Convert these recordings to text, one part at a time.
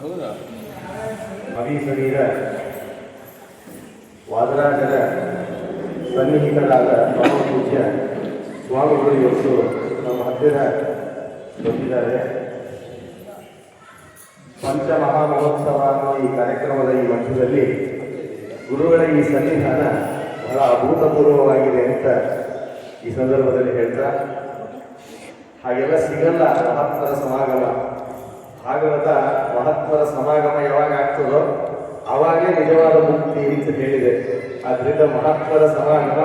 ಹೌದಾ? ಶರೀರ ವಾದರಾಜರ ಸನ್ನಿಹಿತರಾದ ಪೂಜ್ಯ ಸ್ವಾಮಿಗಳು ಇವತ್ತು ನಮ್ಮ ಹತ್ತಿರ ಬಂದಿದ್ದಾರೆ. ಪಂಚಮಹಾ ಮಹೋತ್ಸವ ಅನ್ನೋ ಈ ಕಾರ್ಯಕ್ರಮದ ಈ ಮಠದಲ್ಲಿ ಗುರುಗಳ ಈ ಸನ್ನಿಧಾನ ಬಹಳ ಅಭೂತಪೂರ್ವವಾಗಿದೆ ಅಂತ ಈ ಸಂದರ್ಭದಲ್ಲಿ ಹೇಳ್ತಾ ಹಾಗೆಲ್ಲ ಸಿಗಲ್ಲ ಮಹಾತ್ಮರ ಸಮಾಗಮ. ಭಾಗವತ ಮಹಾತ್ಮರ ಸಮಾಗಮ ಯಾವಾಗ ಆಗ್ತದೋ ಆವಾಗಲೇ ನಿಜವಾದ ಮುಕ್ತಿ ಅಂತ ಹೇಳಿದೆ. ಆದ್ದರಿಂದ ಮಹಾತ್ಮರ ಸಮಾಗಮ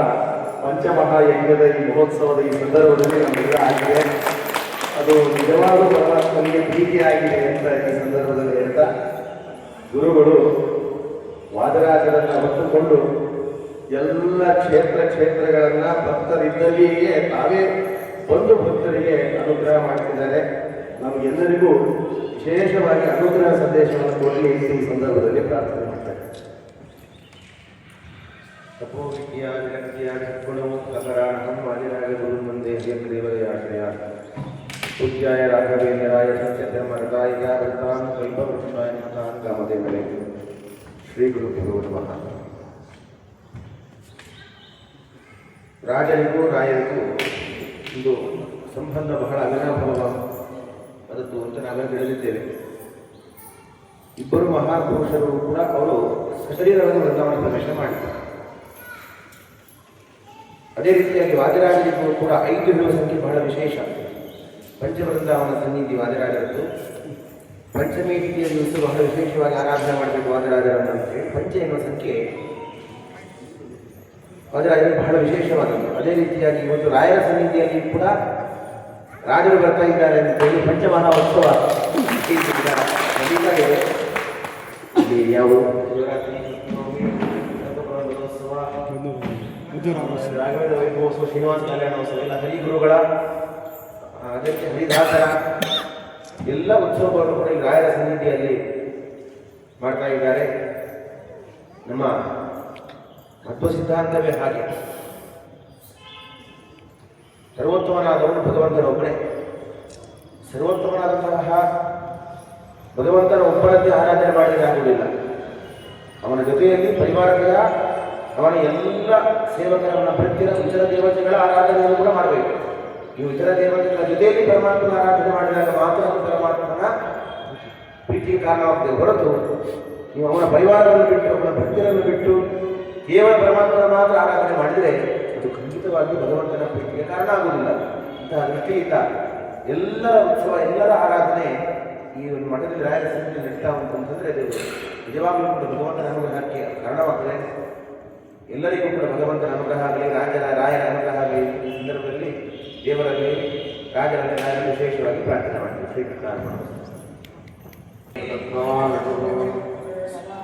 ಪಂಚಮಹಾಯಜ್ಞದ ಈ ಮಹೋತ್ಸವದ ಈ ಸಂದರ್ಭದಲ್ಲಿ ನಮಗೆಲ್ಲ ಆಗಿದೆ. ಅದು ನಿಜವಾದ ಪರಮಾತ್ಮನಿಗೆ ಪ್ರೀತಿಯಾಗಿದೆ ಅಂತ ಈ ಸಂದರ್ಭದಲ್ಲಿ ಹೇಳ್ತಾ, ಗುರುಗಳು ವಾದರಾಜರನ್ನು ಹೊತ್ತುಕೊಂಡು ಎಲ್ಲ ಕ್ಷೇತ್ರ ಕ್ಷೇತ್ರಗಳನ್ನು ಭಕ್ತರಿದ್ದಲ್ಲಿಯೇ ತಾವೇ ಬಂದು ಭಕ್ತರಿಗೆ ಅನುಗ್ರಹ ಮಾಡ್ತಿದ್ದಾರೆ. ನಮಗೆಲ್ಲರಿಗೂ ವಿಶೇಷವಾಗಿ ಅನುಗ್ರಹ ಸಂದೇಶವನ್ನು ಕೊಡಲಿ ಈ ಸಂದರ್ಭದಲ್ಲಿ ಪ್ರಾರ್ಥನೆ ಮಾಡ್ತಾರೆ ತಪೋ ವಿದ್ಯಾ ವಿರಕ್ತಿಯ ಗುಣಮುಕ್ತಕರಾಣಂ ವಾದಿರಾಗ ಗುರು ಮುಂದೆ ದೇವರಯಾಶ್ರಯ ಪೂಜ್ಯಾಯ ರಾಘವೇಂದ್ರಾಯ ಸತ್ಯಧರ್ಮರದಾಯ ವೃತ್ತಾನ್ ಕಲ್ಪವೃಕ್ಷಾಯ ಮತಾನ್ ಕಾಮದೇವರೇ ಶ್ರೀ ಗುರುಭ್ಯೋ ನಮಃ. ರಾಜರಿಗೂ ರಾಯರಿಗೂ ಒಂದು ಸಂಬಂಧ ಬಹಳ ಅವಿನಾಭಾವ ಅದದ್ದು ಅಂತ ನಾವೆಲ್ಲ ತಿಳಿದಿದ್ದೇವೆ. ಇಬ್ಬರು ಮಹಾಪುರುಷರು ಕೂಡ ಅವರು ಶರೀರವನ್ನು ವೃಂದಾವನ ಪ್ರವೇಶ ಮಾಡಿದ್ದಾರೆ. ಅದೇ ರೀತಿಯಾಗಿ ವಾದಿರಾಜರಿಗೂ ಕೂಡ ಐದು ಹೇಳುವ ಸಂಖ್ಯೆ ಬಹಳ ವಿಶೇಷ. ಪಂಚವೃಂದಾವನ ಸನ್ನಿಧಿ ವಾದಿರಾಜರದ್ದು. ಪಂಚಮಿ ತಿಥಿಯ ದಿವಸ ಬಹಳ ವಿಶೇಷವಾಗಿ ಆರಾಧನೆ ಮಾಡಬೇಕು ವಾದಿರಾಜರನ್ನು ಅಂತೇಳಿ ಪಂಚ ಎನ್ನುವ ಸಂಖ್ಯೆ ವಾದಿರಾಜರು ಬಹಳ ವಿಶೇಷವಾದದ್ದು ಅದೇ ರೀತಿಯಾಗಿ ಇವತ್ತು ರಾಯರ ಸನ್ನಿಧಿಯಲ್ಲಿ ಕೂಡ ರಾಜರು ಬರ್ತಾ ಇದ್ದಾರೆ ಅಂತ ಹೇಳಿ ಪಂಚಮಾನ ಉತ್ಸವ. ನಡೀತಾ ಇದೆ ಇಲ್ಲಿ ಯಾವ ರಾಘವೇಂದ್ರ ವೈಭವೋತ್ಸವ ಶ್ರೀನಿವಾಸ ಕಲ್ಯಾಣೋತ್ಸವ ಎಲ್ಲ ಹರಿಗುರುಗಳ ಅದಕ್ಕೆ ಹರಿದಾಸರ ಎಲ್ಲ ಉತ್ಸವಗಳನ್ನು ಕೂಡ ಈ ರಾಯರ ಸನ್ನಿಧಿಯಲ್ಲಿ ಮಾಡ್ತಾ ಇದ್ದಾರೆ. ನಮ್ಮ ತತ್ವ ಸಿದ್ಧಾಂತವೇ ಹಾಗೆ. ಸರ್ವೋತ್ತಮನಾದವನು ಭಗವಂತನೊಬ್ಬನೇ ಸರ್ವೋತ್ತಮನಾದಂತಹ ಭಗವಂತನ ಒಬ್ಬನದ್ದೇ ಆರಾಧನೆ ಮಾಡಿದಾಗುವುದಿಲ್ಲ ಅವನ ಜೊತೆಯಲ್ಲಿ ಪರಿವಾರಗಳ, ಅವನ ಎಲ್ಲ ಸೇವಕರನ್ನ ಪ್ರತಿಯ ಇತರ ದೇವತೆಗಳ ಆರಾಧನೆಯನ್ನು ಕೂಡ ಮಾಡಬೇಕು. ಈ ಇತರ ದೇವತೆಗಳ ಜೊತೆಯಲ್ಲಿ ಪರಮಾತ್ಮನ ಆರಾಧನೆ ಮಾಡಿದಾಗ ಮಾತ್ರ ಪರಮಾತ್ಮನ ಪ್ರೀತಿಗೆ ಕಾರಣವಾಗ್ತದೆ ಹೊರತು ನೀವು ಅವನ ಪರಿವಾರವನ್ನು ಬಿಟ್ಟು, ಅವನ ಭಕ್ತಿಯನ್ನು ಬಿಟ್ಟು ಕೇವಲ ಪರಮಾತ್ಮನ ಮಾತ್ರ ಆರಾಧನೆ ಮಾಡಿದರೆ ಅದು ಖಂಡಿತವಾಗಿ ಭಗವಂತನ ಪ್ರೀತಿಗೆ ಕಾರಣ ಆಗುವುದಿಲ್ಲ. ಇಂತಹ ದೃಷ್ಟಿಯಿಂದ ಎಲ್ಲರ ಉತ್ಸವ, ಎಲ್ಲರ ಆರಾಧನೆ ಈ ಒಂದು ಮಠದಲ್ಲಿ ರಾಯರ ಸನ್ನಿಧಿ ನಡೀತಾ ಉಂಟು ಅಂತಂದರೆ ಅದು ನಿಜವಾಗಲೂ ಕೂಡ ಭಗವಂತನ ಅನುಗ್ರಹಕ್ಕೆ ಕಾರಣವಾಗ್ತದೆ. ಎಲ್ಲರಿಗೂ ಕೂಡ ಭಗವಂತನ ಅನುಗ್ರಹ ಆಗಲಿ ರಾಜರ ರಾಯರ ಅನುಗ್ರಹ ಆಗಲಿ. ಈ ಸಂದರ್ಭದಲ್ಲಿ ದೇವರಲ್ಲಿ ರಾಜರಲ್ಲಿ ರಾಯರಲ್ಲಿ ವಿಶೇಷವಾಗಿ ಪ್ರಾರ್ಥನೆ ಮಾಡ್ತೀವಿ. Shrikrishna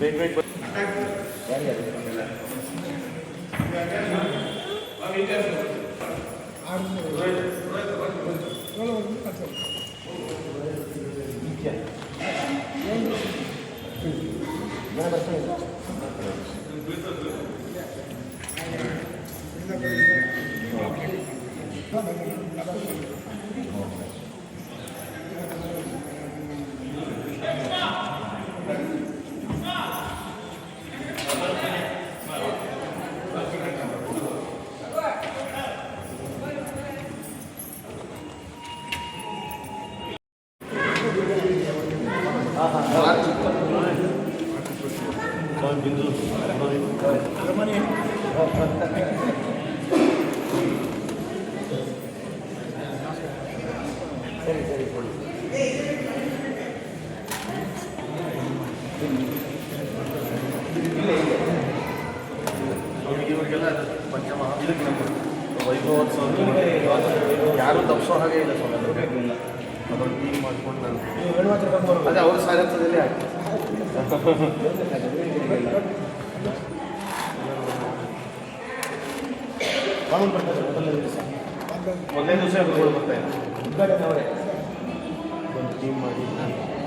Wait, wait, wait. Thank you. ಸರಿ ಸರಿ ಕೊಡಿ ಇಲ್ಲ ಇಲ್ಲ ಅವ್ರಿಗೆ ಇವ್ರಿಗೆಲ್ಲ ಪಂಚಮ ಇದಕ್ಕೆ ನಮ್ಮ ವೈಭವೋತ್ಸವ ಯಾರೂ ತಪ್ಪಿಸೋ ಹಾಗೆ ಇಲ್ಲ ಸ್ವಾಮಿ ಅದನ್ನು ಟೀಮ್ ಮಾಡ್ಕೊಂಡು ನಾನು ಅದೇ ಅವ್ರ ಸಾರಥ್ಯದಲ್ಲಿ ಆಗ್ತದೆ ಮೊದಲನೇ ದಿವಸ ಬರ್ತಾ ಇದ್ದಾರೆ imaginar.